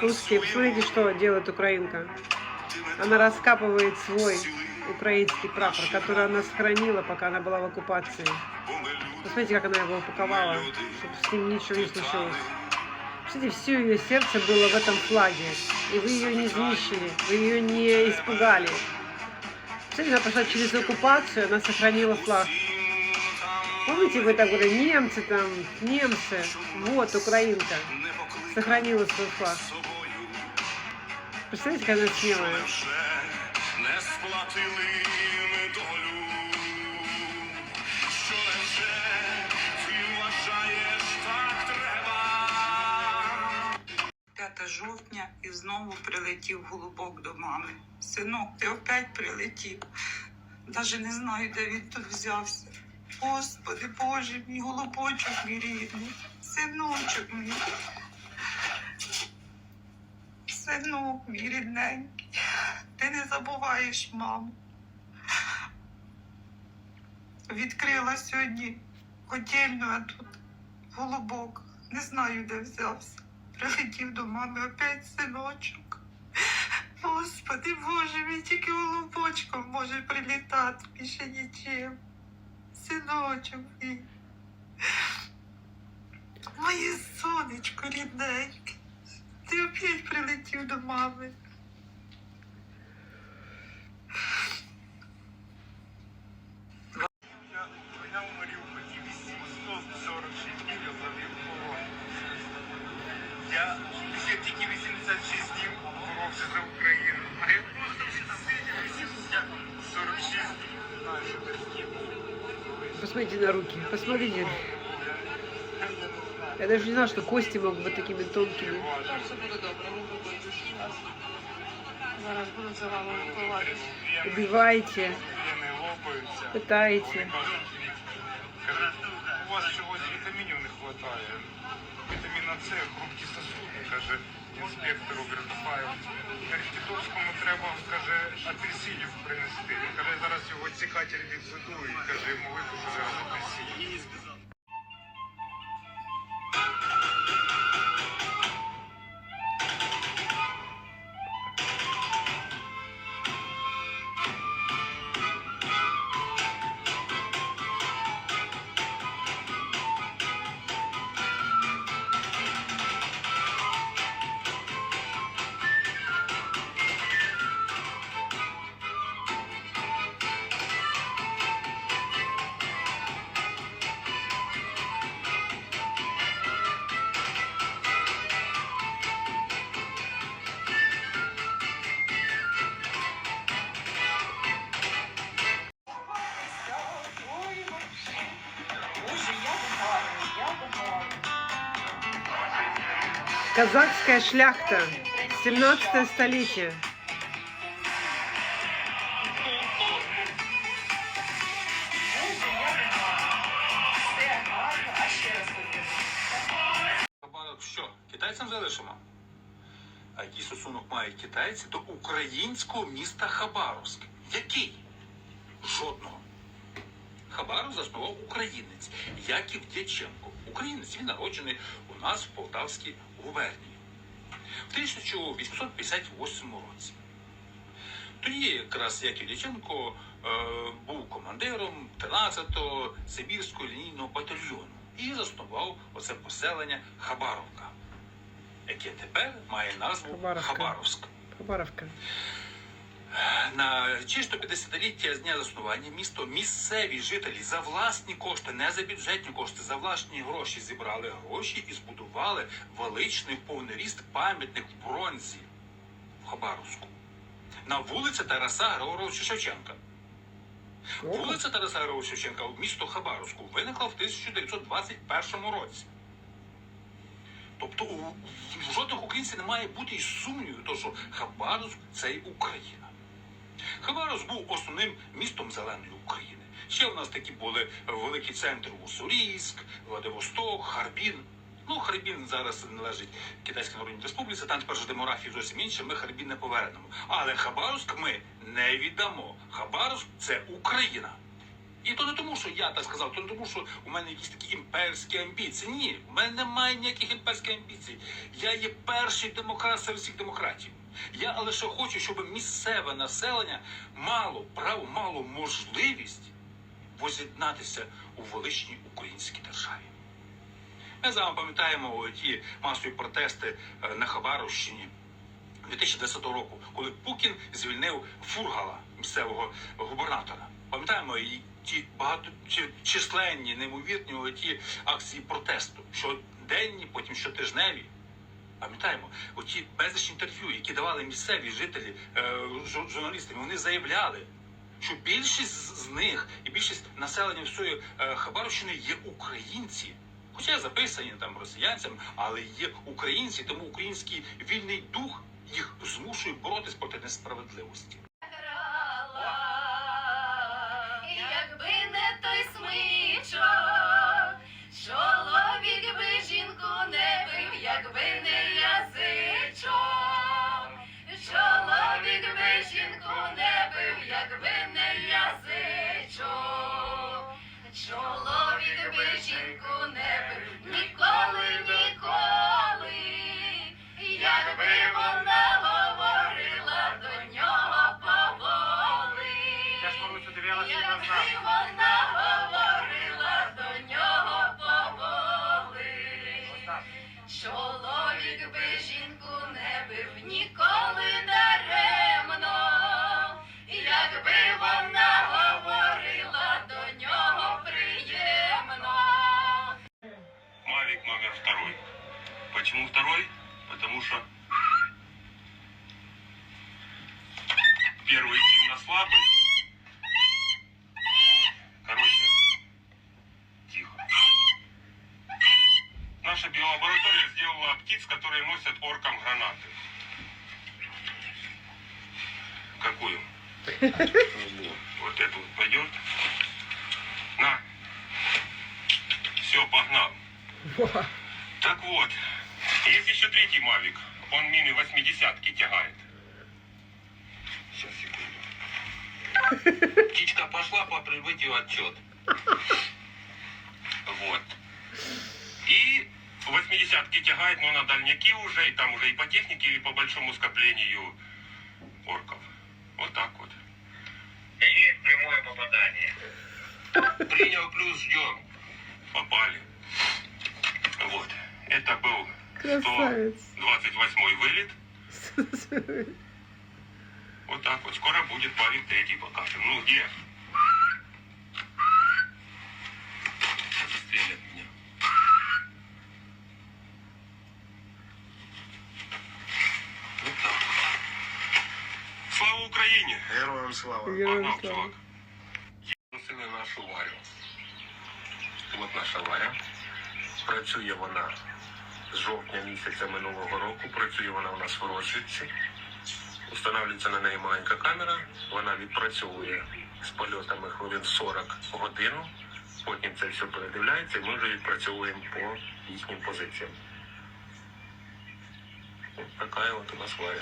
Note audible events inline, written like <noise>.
Русские, посмотрите, что делает украинка. Она раскапывает свой украинский прапор, который она сохранила, пока она была в оккупации. Посмотрите, как она его упаковала, чтобы с ним ничего не случилось. Посмотрите, все ее сердце было в этом флаге. И вы ее не знищили, вы ее не испугали. Посмотрите, она прошла через оккупацию, она сохранила флаг. Помните, вы так говорили, немцы там, немцы, вот украинка, сохранила свой флаг. Представляете, какая она смелая? не сплатили ми долю, що невже ти вважаєш так треба. 5 жовтня і знову прилетів голубок до мами. Синок, ти опять прилетів. Даже не знаю, де він тут взявся. Господи, Боже мій голубочок мій рідний, синочок мій. Синок мій рідненький. Ти не забуваєш маму. Відкрила сьогодні котельну, а тут голубок. Не знаю, де взявся. Прилетів до мами опять синочок. Господи Боже, мій тільки голубочком може прилітати, більше нічим. Синочок мій. Моє сонечко рідненьке. Ти опять прилетів до мами. Посмотрите на руки, посмотрите. Я даже не знала, что кости могут быть такими тонкими. Зараз будуть за вами впливати. Убиваете, Вени лопаються. пытаете. Вони кажуть, кажуть, у вас чогось вітамінів не вистачає. Вітаміна С, хрупкі сосуди, каже Інспектору Вертуфаєв. Тітовському треба, каже, апельсинів принести. Каже, зараз його цікатель відведу і каже, йому випишу зараз апельсинів. Казахская шляхта. 17 столетие. Що? Китайцям залишимо? А який стосунок мають китайці до українського міста Хабаровськ? Який? Жодного. Хабаров заснував українець Яків Дяченко. Українець він народжений у нас в Полтавській губернії в 1858 році. Тоді якраз Яків Дяченко е, був командиром 13-го Сибірського лінійного батальйону і заснував оце поселення Хабаровка, яке тепер має назву Хабаровка. Хабаровськ. Хабаровка. На чисто 50-ліття з дня заснування місто місцеві жителі за власні кошти, не за бюджетні кошти, за власні гроші зібрали гроші і збудували величний повний ріст пам'ятник в бронзі в Хабаровську. На вулиці Тараса Григоровича Шевченка. Вулиця Тараса Григоровича Шевченка в місто Хабаровську виникла в 1921 році. Тобто у у жодних українців не має бути і сумніву, то що Хабаровськ це й Україна. Хабаровськ був основним містом зеленої України. Ще у нас такі були великі центри Уссурійськ, Владивосток, Харбін. Ну, Харбін зараз належить Китайській Народній Республіці, там тепер же демографія зовсім інша, ми Харбін не повернемо. Але Хабаровськ ми не віддамо. Хабаровськ це Україна. І то не тому, що я так сказав, то не тому, що у мене якісь такі імперські амбіції. Ні, у мене немає ніяких імперських амбіцій. Я є перший демократ серед всіх демократів. Я лише хочу, щоб місцеве населення мало право, мало можливість воз'єднатися у величній українській державі. Ми з вами пам'ятаємо ті масові протести е, на Хабаровщині 2010 року, коли Пукін звільнив Фургала, місцевого губернатора. Пам'ятаємо і ті багаточисленні, неймовірні ті акції протесту, щоденні, потім щотижневі. Пам'ятаємо, оті безліч інтерв'ю, які давали місцеві жителі, е, жур- журналісти, вони заявляли, що більшість з них і більшість населення всієї е, Хабаровщини є українці. Хоча записані там росіянцям, але є українці, тому український вільний дух їх змушує боротись проти несправедливості. Что первый сильно слабый. Короче, тихо. Наша биолаборатория сделала птиц, которые носят оркам гранаты. Какую? Вот эту вот пойдет. На. Все, погнал. Так вот, есть еще третий Мавик. Он мины 80-ки тягает. Сейчас, секунду. Птичка пошла по прибытию отчет. Вот. И 80-ки тягает, но на дальняки уже, и там уже и по технике, и по большому скоплению орков. Вот так вот. Есть прямое попадание. Принял плюс, ждем. Попали. Вот. Это был Красавец. 28-й вылет. <laughs> Вот так вот. Скоро будет Мавик третий покажем. Ну, где? Застрелят меня. Вот так. Слава Україні! Героям слава. Героям Погнав, слава. чувак. Носили нашу Варю. От наша Варя. Працює вона з жовтня місяця минулого року. Працює вона у нас в розвідці. Встановлюється на неї маленька камера. Вона відпрацьовує з польотами хвилин 40 годину. Потім це все передивляється, і ми вже відпрацьовуємо по їхнім позиціям. Ось така от у нас Варя.